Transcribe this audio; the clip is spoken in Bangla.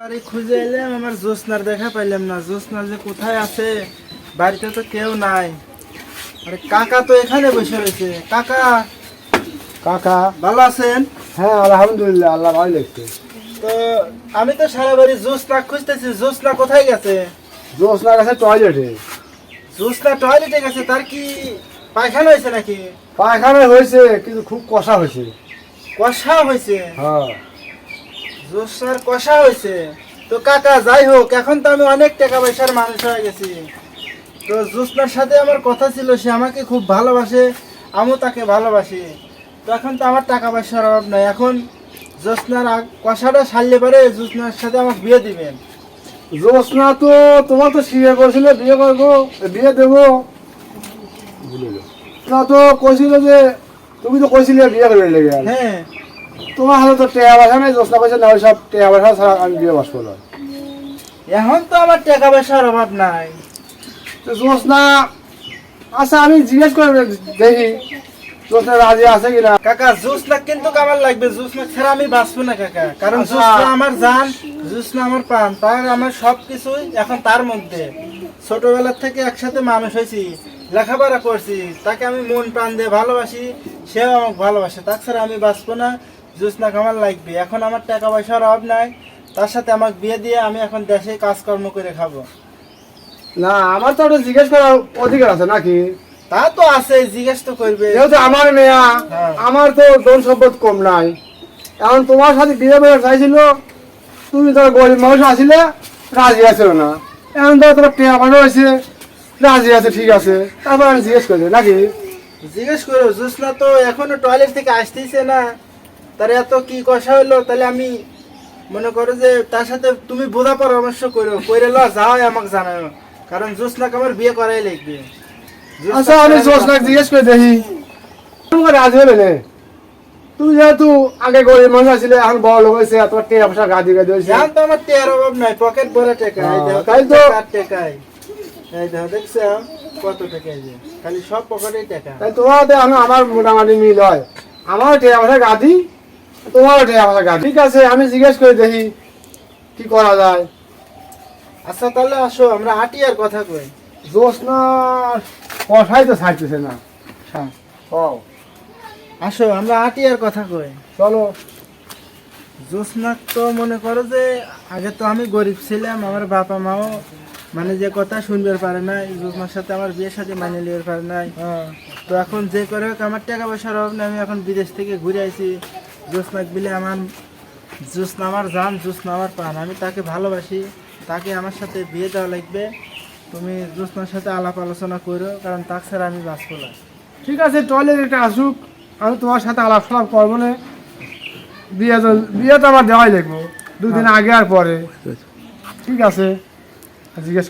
আরে খুঁজে এলাম আমার জ্যোৎস্নার দেখা পাইলাম না। যে কোথায় আছে বাড়িতে তো কেউ নাই। আরে কাকা তো এখানে বসে রয়েছে। কাকা কাকা। ভালো আছেন? হ্যাঁ আলহামদুলিল্লাহ আল্লাহ ভালো দেখতে তো আমি তো সারা বাড়ি জ্যোৎস্না খুঁজতেছি। জ্যোৎস্না কোথায় গেছে? জোসনা গেছে টয়লেটে জ্যোৎস্না টয়লেটে গেছে তার কি পায়খানা হয়েছে নাকি? পায়খানা হয়েছে কিন্তু খুব কষা হয়েছে। কষা হয়েছে? হ্যাঁ। জ্যোৎস্নার কষা হয়েছে। তো কাকা যাই হোক এখন তো আমি অনেক টাকা পয়সার মানুষ হয়ে গেছি। তো জ্যোৎস্নার সাথে আমার কথা ছিল সে আমাকে খুব ভালোবাসে আমিও তাকে ভালোবাসি। তো এখন তো আমার টাকা পয়সার অভাব নাই। এখন জ্যোৎস্নার কষাটা সারলে পরে জ্যোৎস্নার সাথে আমাকে বিয়ে দিবেন জোসনা তো তোমার তো সিয়ে করেছিল বিয়ে করব বিয়ে দেবো। না তো কইছিল যে তুমি তো কইছিলে বিয়ে করে লেগে। হ্যাঁ। তোমার হাতে তো টেয়া বাসা নেই জোসনা পয়সা না সব টেয়া বাসা ছাড়া আমি বিয়ে বাস করলাম এখন তো আমার টাকা পয়সার অভাব নাই। তো জোসনা আচ্ছা আমি জিজ্ঞেস করে দেখি জোসনা রাজি আছে কিনা। কাকা কিন্তু আমার লাগবে ছাড়া আমি বাঁচবো না কাকা। কারণ আচ্ছা। আমার জান আমার প্রাণ তার আমার সব কিছুই এখন তার মধ্যে। ছোটবেলার থেকে একসাথে মানুষ হয়েছি লেখাপড়া করছি তাকে আমি মন প্রাণ দিয়ে ভালোবাসি সেও আমাকে ভালোবাসে তাছাড়া আমি বাঁচবো না। জ্যোৎস্নাকে আমার লাগবে। এখন আমার টাকা পয়সার অভাব নাই। তার সাথে আমাকে বিয়ে দিয়ে আমি এখন দেশে কাজকর্ম করে খাব। না আমার তো ওটা জিজ্ঞেস করার অধিকার আছে নাকি? তা তো আছে জিজ্ঞেস তো করবে। যেহেতু আমার মেয়া হ্যাঁ। আমার তো ধন সম্পদ কম নাই। এখন তোমার সাথে বিয়ে করে চাইছিল তুমি তো গরিব মানুষ আসলে রাজি আছো না। এখন তো তোমার টেয়া মানুষ হয়েছে রাজি আছে ঠিক আছে। তারপর আমি জিজ্ঞেস করছি নাকি? জিজ্ঞেস করো জ্যোৎস্না তো এখনও টয়লেট থেকে আসতেইছে না। তার এত কি কষা হলো তাহলে আমি মনে করো যে তার সাথে তুমি বোঝা পরামর্শ করো কইরে ল যাও আমাকে জানাও। কারণ জ্যোৎস্নাকে আমার বিয়ে করাই লাগবে। আচ্ছা আমি জোসনাকে জিজ্ঞেস করে দেখি। তোমাকে রাজি হবে না? তুমি যেহেতু আগে গরিব মানুষ আসলে এখন বড় লোক হয়েছে তোমার টেয়া পয়সা গাদি গাদি হয়েছে। জান তো আমার টেয়ার অভাব নাই পকেট ভরে টাকা। তাই তো। টাকাই এই দেখো দেখছ? কত টাকা এই খালি সব পকেটেই টাকা। তাই তোমার এখন আমার মোটামুটি মিল হয়। আমার টেয়া পয়সা গাদি তোমারও টেয়া পয়সা গাদি ঠিক আছে আমি জিজ্ঞেস করে দেখি কি করা যায়। আচ্ছা তাহলে আসো আমরা হাঁটি আর কথা কই। জোসনা কথাই তো ছাড়তেছে না। হ্যাঁ আসো আমরা হাঁটি আর কথা কই। চলো। জ্যোৎস্না তো মনে করো যে আগে তো আমি গরিব ছিলাম আমার বাবা মাও মানে যে কথা শুনবে পারে নাই জ্যোৎস্নার সাথে আমার বিয়ের সাথে মানিয়ে নিতে পারে নাই। তো এখন যে করে হোক আমার টাকা পয়সার অভাব নেই আমি এখন বিদেশ থেকে ঘুরে আইছি। জ্যোৎস্নাক বিলে আমার জ্যোৎস্না আমার জান জ্যোৎস্না আমার পান। আমি তাকে ভালোবাসি তাকে আমার সাথে বিয়ে দেওয়া লাগবে। তুমি জ্যোৎস্নার সাথে আলাপ আলোচনা করো কারণ তাকে ছাড়া আমি বাঁচবো না। ঠিক আছে টয়লেট একটা আসুক আমি তোমার সাথে আলাপ সালাপ করব না। বিয়ে তো বিয়ে তো আমার দেওয়াই লাগবো। দুদিন আগে আর পরে। ঠিক আছে জিজ্ঞেস